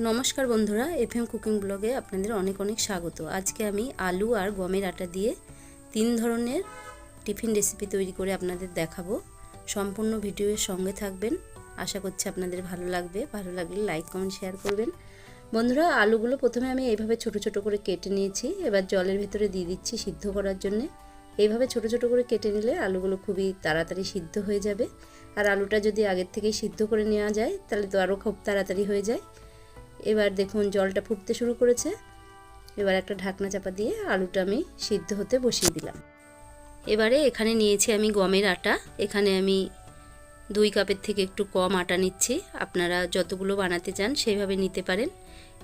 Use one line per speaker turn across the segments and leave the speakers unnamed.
নমস্কার বন্ধুরা F M cooking ব্লগে আপনাদের অনেক অনেক স্বাগত। আজকে আমি আলু আর গমের আটা দিয়ে তিন ধরনের টিফিন রেসিপি তৈরি করে আপনাদের দেখাবো। সম্পূর্ণ ভিডিওর সঙ্গে থাকবেন। আশা করছি আপনাদের ভালো লাগবে। ভালো লাগলে লাইক, কমেন্ট, শেয়ার করবেন। বন্ধুরা, আলুগুলো প্রথমে আমি এইভাবে ছোট ছোট করে কেটে নিয়েছি। এবার জলের ভেতরে দিয়ে দিচ্ছি সিদ্ধ করার জন্যে। এইভাবে ছোট ছোট করে কেটে নিলে আলুগুলো খুবই তাড়াতাড়ি সিদ্ধ হয়ে যাবে। আর আলুটা যদি আগের থেকেই সিদ্ধ করে নেওয়া যায়, তাহলে তো আরও খুব তাড়াতাড়ি হয়ে যায়। এবার দেখুন জলটা ফুটতে শুরু করেছে। এবার একটা ঢাকনা চাপা দিয়ে আলুটা আমি সিদ্ধ হতে বসিয়ে দিলাম। এবারে এখানে নিয়েছি আমি গমের আটা। এখানে আমি দুই কাপের থেকে একটু কম আটা নিচ্ছি। আপনারা যতগুলো বানাতে চান সেইভাবে নিতে পারেন।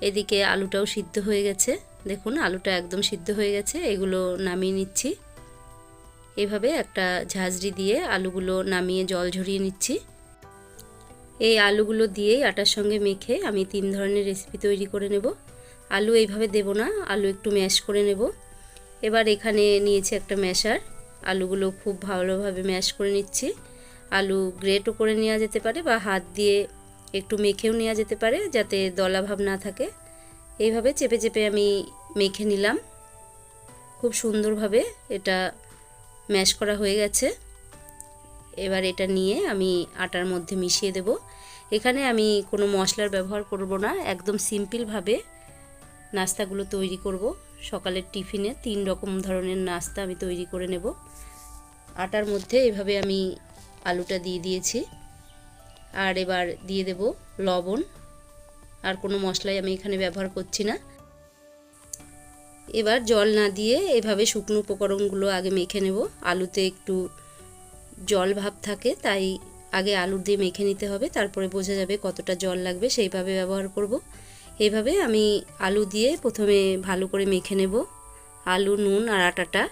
এদিকে আলুটাও সিদ্ধ হয়ে গেছে। দেখুন আলুটা একদম সিদ্ধ হয়ে গেছে। এগুলো নামিয়ে নিচ্ছি। এভাবে একটা ঝাঁঝরি দিয়ে আলুগুলো নামিয়ে জল ঝরিয়ে নিচ্ছি। এই আলুগুলো দিয়েই আটার সঙ্গে মেখে আমি তিন ধরনের রেসিপি তৈরি করে নেব। আলু এইভাবে দেব না, আলু একটু ম্যাশ করে নেব। এবার এখানে নিয়েছি একটা ম্যাশার আলুগুলো খুব ভালোভাবে ম্যাশ করে নিচ্ছি। আলু গ্রেটও করে নেওয়া যেতে পারে বা হাত দিয়ে একটু মেখেও নেওয়া যেতে পারে যাতে দলা ভাব না থাকে। এইভাবে চেপে চেপে আমি মেখে নিলাম। খুব সুন্দরভাবে এটা ম্যাশ করা হয়ে গেছে। এবার এটা নিয়ে আমি আটার মধ্যে মিশিয়ে দেব। এখানে আমি কোনো মশলার ব্যবহার করব না, একদম সিম্পলভাবে নাস্তাগুলো তৈরি করব। সকালের টিফিনে তিন রকম ধরনের নাস্তা আমি তৈরি করে নেব। আটার মধ্যে এভাবে আমি আলুটা দিয়ে দিয়েছি। আর এবার দিয়ে দেব লবণ। আর কোনো মশলাই আমি এখানে ব্যবহার করছি না। এবার জল না দিয়ে এভাবে শুকনো উপকরণগুলো আগে মেখে নেব। আলুতে একটু জল ভাব থাকে, তাই আগে আলুর দিয়ে মেখে নিতে হবে, তারপরে বোঝা যাবে কতটা জল লাগবে, সেইভাবে ব্যবহার করব। এইভাবে আমি আলু দিয়ে প্রথমে ভালো করে মেখে নেব, আলু, নুন আর আটাটা।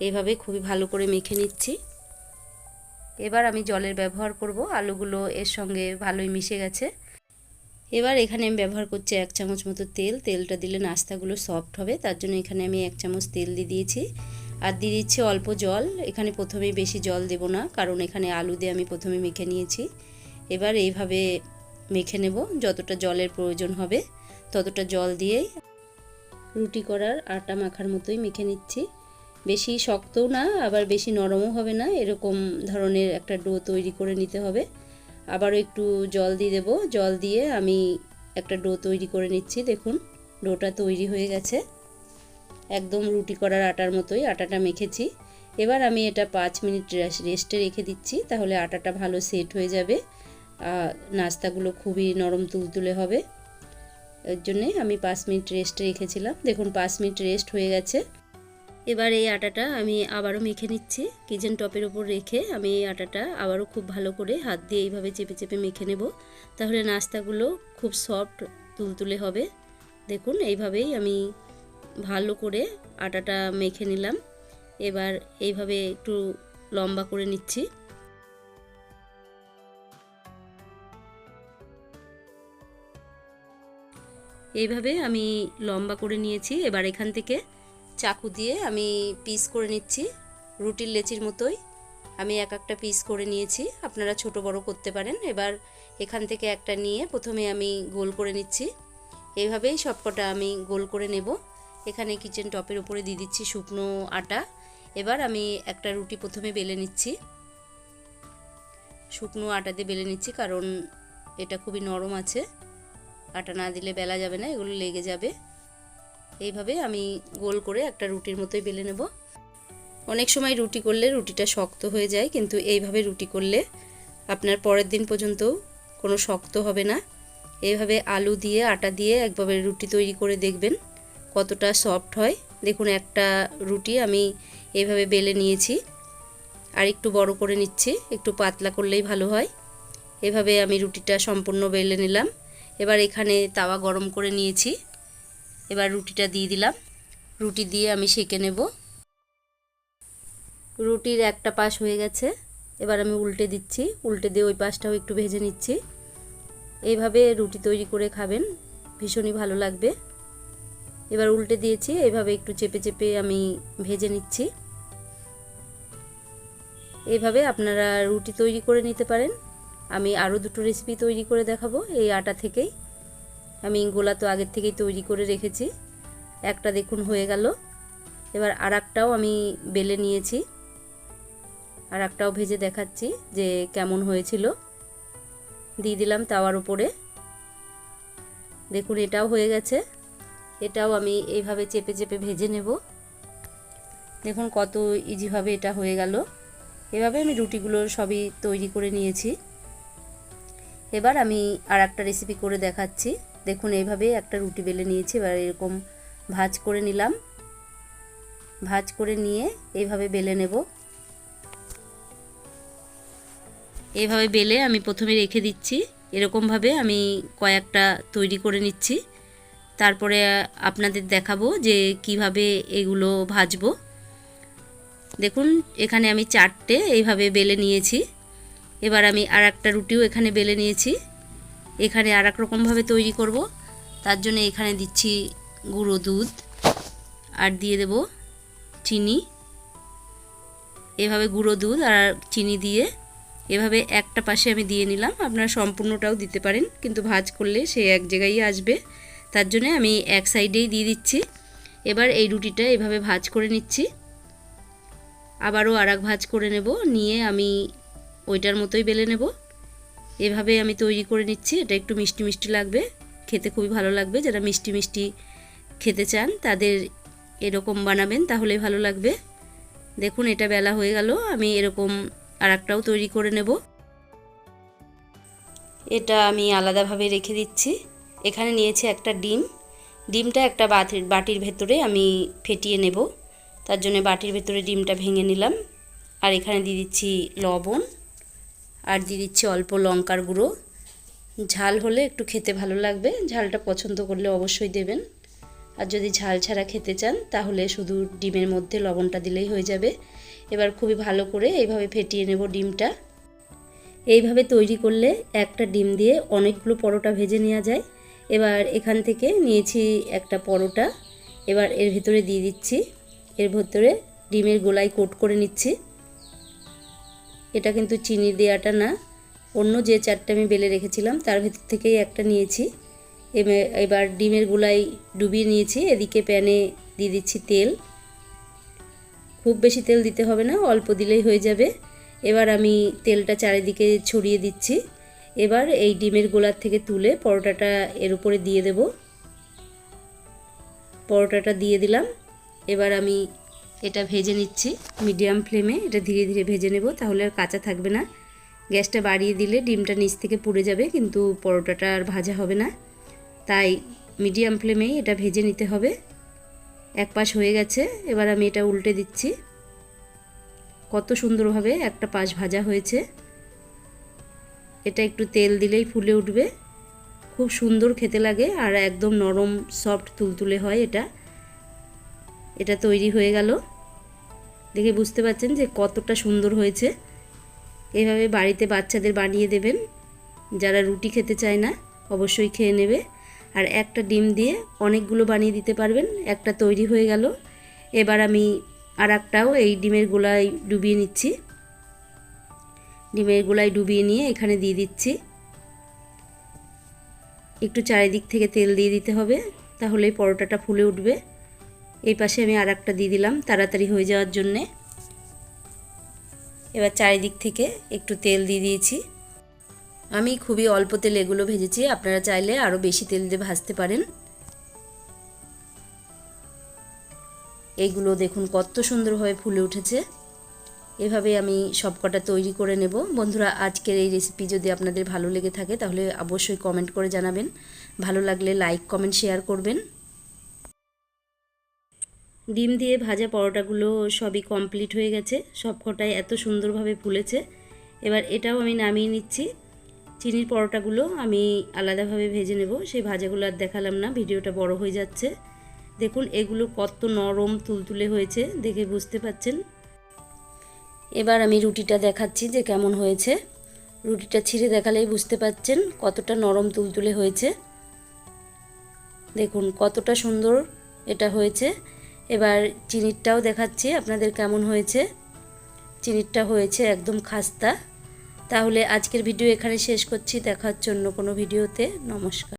এইভাবে খুবই ভালো করে মেখে নিচ্ছি। এবার আমি জলের ব্যবহার করব, আলুগুলো এর সঙ্গে ভালোই মিশে গেছে। এবার এখানে আমি ব্যবহার করছি এক চামচ মতো তেল, তেলটা দিলে নাস্তাগুলো সফট হবে, তার জন্য এখানে আমি এক চামচ তেল দিয়ে দিয়েছি। আর দিয়ে দিচ্ছি অল্প জল। এখানে প্রথমেই বেশি জল দেব না, কারণ এখানে আলু দিয়ে আমি প্রথমে মেখে নিয়েছি। এবার এইভাবে মেখে নেব, যতটা জলের প্রয়োজন হবে ততটা জল দিয়েই রুটি করার আটা মাখার মতোই মেখে নিচ্ছি। বেশি শক্তও না, আবার বেশি নরমও হবে না, এরকম ধরনের একটা ডো তৈরি করে নিতে হবে। আবারও একটু জল দিয়ে দেব, জল দিয়ে আমি একটা ডো তৈরি করে নিচ্ছি, দেখুন, ডোটা তৈরি হয়ে গেছে। একদম রুটি করার আটার মতোই, আটাটা মেখেছি। এবার আমি এটা পাঁচ মিনিট রেস্টে রেখে দিচ্ছি, তাহলে আটাটা ভালো সেট হয়ে যাবে। নাস্তাগুলো খুবই নরম তুলতুলে হবে। এর জন্যে আমি পাঁচ মিনিট রেস্টে রেখেছিলাম। দেখুন, পাঁচ মিনিট রেস্ট হয়ে গেছে। এবার এই আটাটা আমি আবারও মেখে নিচ্ছি। কিচেন টপের ওপর রেখে আমি এই আটাটা আবারও খুব ভালো করে হাত দিয়ে এইভাবে চেপে চেপে মেখে নেব। তাহলে নাস্তাগুলো খুব সফট তুলতুলে হবে। দেখুন, এইভাবেই আমি ভালো করে আটাটা মেখে নিলাম। এবার এইভাবে একটু লম্বা করে নিচ্ছি। এইভাবে আমি লম্বা করে নিয়েছি। এবার এখান থেকে চাকু দিয়ে আমি পিস করে নিচ্ছি রুটির লেচির মতোই। আমি এক একটা পিস করে নিয়েছি। আপনারা ছোট বড় করতে পারেন। এবার এখান থেকে একটা নিয়ে প্রথমে আমি গোল করে নিচ্ছি। এইভাবেই সবকটা আমি গোল করে নেব। এখানে কিচেন টপের উপরে দিয়ে দিচ্ছি শুকনো আটা। এবার আমি একটা রুটি প্রথমে বেলে নিচ্ছি। শুকনো আটা দিয়ে বেলে নিচ্ছি কারণ এটা খুবই নরম আছে। আটা না দিলে বেলা যাবে না, এগুলো লেগে যাবে। এইভাবে আমি গোল করে একটা রুটির মতোই বেলে নেব। অনেক সময় রুটি করলে রুটিটা শক্ত হয়ে যায়, কিন্তু এইভাবে রুটি করলে আপনার পরের দিন পর্যন্ত কোনো শক্ত হবে না। এইভাবে আলু দিয়ে, আটা দিয়ে একভাবে রুটি তৈরি করে দেখবেন। কতটা সফট হয়, দেখুন একটা রুটি আমি এইভাবে বেলে নিয়েছি, আর একটু বড় করে নিচ্ছি, একটু পাতলা করলেই ভালো হয়। এভাবে আমি রুটিটা সম্পূর্ণ বেলে নিলাম। এবার এখানে তাওয়া গরম করে নিয়েছি, এবার রুটিটা দিয়ে দিলাম। রুটি দিয়ে আমি সেঁকে নেব। রুটির একটা পাশ হয়ে গেছে, এবার আমি উল্টে দিচ্ছি, উল্টে দিয়ে ওই পাশটাও একটু ভেজে নিচ্ছি। এইভাবে রুটি তৈরি করে খাবেন, ভীষণই ভালো লাগবে। এবার উল্টে দিয়েছি, এভাবে একটু চেপে চেপে আমি ভেজে নিচ্ছি। এভাবে আপনারা রুটি তৈরি করে নিতে পারেন। আমি আরও দুটো রেসিপি তৈরি করে দেখাবো এই আটা থেকেই। আমি গোলা তো আগের থেকেই তৈরি করে রেখেছি। একটা দেখুন হয়ে গেল। এবার আর আমি বেলে নিয়েছি। আর একটাও ভেজে দেখাচ্ছি যে কেমন হয়েছিল। দিয়ে দিলাম তাওয়ার উপরে। দেখুন এটাও হয়ে গেছে। এটাও আমি এইভাবে চেপে চেপে ভেজে নেব। দেখুন কত ইজিভাবে এটা হয়ে গেল। এভাবে আমি রুটিগুলো সবই তৈরি করে নিয়েছি। এবার আমি আর একটা রেসিপি করে দেখাচ্ছি। দেখুন এইভাবে একটা রুটি বেলে নিয়েছি, এবার এরকম ভাজ করে নিলাম। ভাজ করে নিয়ে এইভাবে বেলে নেব। এইভাবে বেলে আমি প্রথমে রেখে দিচ্ছি। এরকমভাবে আমি কয়েকটা তৈরি করে নিচ্ছি। তারপরে আপনাদের দেখাবো যে কীভাবে এগুলো ভাজবো। দেখুন, এখানে আমি চারটে এইভাবে বেলে নিয়েছি। এবার আমি আর একটা রুটিও এখানে বেলে নিয়েছি। এখানে আর এক রকমভাবে তৈরি করব। তার জন্য এখানে দিচ্ছি গুঁড়ো দুধ আর দিয়ে দেব চিনি। এভাবে গুঁড়ো দুধ আর চিনি দিয়ে এভাবে একটা পাশে আমি দিয়ে নিলাম। আপনারা সম্পূর্ণটাও দিতে পারেন, কিন্তু ভাজ করলে সে এক জায়গায় আসবে। তার জন্য আমি এক সাইডেই দিয়ে দিচ্ছি। এবার এই রুটিটা এভাবে ভাজ করে নিচ্ছি। আবারও আর ভাজ করে নেব, নিয়ে আমি ওইটার মতোই বেলে নেব। এভাবে আমি তৈরি করে নিচ্ছি, এটা একটু মিষ্টি মিষ্টি লাগবে, খেতে খুবই ভালো লাগবে। যারা মিষ্টি মিষ্টি খেতে চান, তাদের এরকম বানাবেন তাহলে ভালো লাগবে। দেখুন, এটা বেলা হয়ে গেল, আমি এরকম আর একটাও তৈরি করে নেব। এটা আমি আলাদাভাবে রেখে দিচ্ছি। এখানে নিয়েছি একটা ডিম। ডিমটা একটা বাটির বাটির ভেতরে আমি ফেটিয়ে নেব। তার জন্য বাটির ভেতরে ডিমটা ভেঙে নিলাম। আর এখানে দিয়ে দিচ্ছি লবণ। আর দিয়ে দিচ্ছি অল্প লঙ্কার গুঁড়ো। ঝাল হলে একটু খেতে ভালো লাগবে। ঝালটা পছন্দ করলে অবশ্যই দেবেন। আর যদি ঝাল ছাড়া খেতে চান, তাহলে শুধু ডিমের মধ্যে লবণটা দিলেই হয়ে যাবে। এবার খুবই ভালো করে এইভাবে ফেটিয়ে নেব ডিমটা। এইভাবে তৈরি করলে একটা ডিম দিয়ে অনেকগুলো পরোটা ভেজে নেওয়া যায়। এবার এখান থেকে নিয়েছি একটা পরোটা। এবার এর ভিতরে দিয়ে দিচ্ছি। এর ভেতরে ডিমের গোলাই কোট করে নিচ্ছি। এটা কিন্তু চিনি দেওয়াটা না। অন্য যে চারটে আমি বেলে রেখেছিলাম, তার ভেতর থেকেই একটা নিয়েছি। এবার ডিমের গোলাই ডুবিয়ে নিয়েছি। এদিকে প্যানে দিয়ে দিচ্ছি তেল। খুব বেশি তেল দিতে হবে না, অল্প দিলেই হয়ে যাবে। এবার আমি তেলটা চারিদিকে ছড়িয়ে দিচ্ছি। এবার এই ডিমের গোলার থেকে তুলে পরোটাটা এর উপরে দিয়ে দেব। পরোটাটা দিয়ে দিলাম। এবার আমি এটা ভেজে নিচ্ছি। মিডিয়াম ফ্লেমে এটা ধীরে ধীরে ভেজে নেব, তাহলে আর কাঁচা থাকবে না। গ্যাসটা বাড়িয়ে দিলে ডিমটা নিচ থেকে পুড়ে যাবে, কিন্তু পরোটাটা আর ভাজা হবে না। তাই মিডিয়াম ফ্লেমেই এটা ভেজে নিতে হবে। এক পাশ হয়ে গেছে, এবার আমি এটা উল্টে দিচ্ছি। কত সুন্দরভাবে একটা পাশ ভাজা হয়েছে। এটা একটু তেল দিলেই ফুলে উঠবে। খুব সুন্দর খেতে লাগে আর একদম নরম সফট তুলতুলে হয় এটা। এটা তৈরি হয়ে গেল। দেখে বুঝতে পারছেন যে কতটা সুন্দর হয়েছে। এভাবে বাড়িতে বাচ্চাদের বানিয়ে দেবেন। যারা রুটি খেতে চায় না, অবশ্যই খেয়ে নেবে। আর একটা ডিম দিয়ে অনেকগুলো বানিয়ে দিতে পারবেন। একটা তৈরি হয়ে গেল। এবার আমি আর একটাও এই ডিমের গোলায় ডুবিয়ে নিচ্ছি। ডিমের গোলায় ডুবিয়ে নিয়ে এখানে দিয়ে দিচ্ছি। একটু চারিদিক থেকে তেল দিয়ে দিতে হবে, তাহলেই পরোটাটা ফুলে উঠবে। এই পাশে আমি আর একটা দিয়ে দিলাম তাড়াতাড়ি হয়ে যাওয়ার জন্যে। এবার চারিদিক থেকে একটু তেল দিয়ে দিয়েছি। আমি খুবই অল্প তেল এগুলো ভেজেছি, আপনারা চাইলে আরও বেশি তেল দিয়ে ভাজতে পারেন। এইগুলো দেখুন কত সুন্দরভাবে ফুলে উঠেছে। এভাবে আমি সবকটা তৈরি করে নেব। বন্ধুরা, আজকের এই রেসিপি যদি আপনাদের ভালো লেগে থাকে, তাহলে অবশ্যই কমেন্ট করে জানাবেন। ভালো লাগলে লাইক কমেন্ট শেয়ার করবেন। ডিম দিয়ে ভাজা পরোটাগুলো সবই কমপ্লিট হয়ে গেছে। সবকটাই এত সুন্দরভাবে ফুলেছে। এবার এটাও আমি নামিয়ে নিচ্ছি। চিনির পরোটাগুলো আমি আলাদাভাবে ভেজে নেব। সেই ভাজাগুলো আর দেখালাম না, ভিডিওটা বড় হয়ে যাচ্ছে। দেখুন, এগুলো কত নরম, তুলতুলে হয়েছে, দেখে বুঝতে পাচ্ছেন। এবার আমি রুটিটা দেখাচ্ছি যে কেমন হয়েছে। রুটিটা ছিঁড়ে দেখালেই বুঝতে পাচ্ছেন কতটা নরম তুলতুলে হয়েছে। দেখুন কতটা সুন্দর এটা হয়েছে। এবার চিনিরটাও দেখাচ্ছি আপনাদের কেমন হয়েছে। চিনিরটা হয়েছে একদম খাস্তা। তাহলে আজকের ভিডিও এখানে শেষ করছি। দেখার জন্য কোনো ভিডিওতে নমস্কার।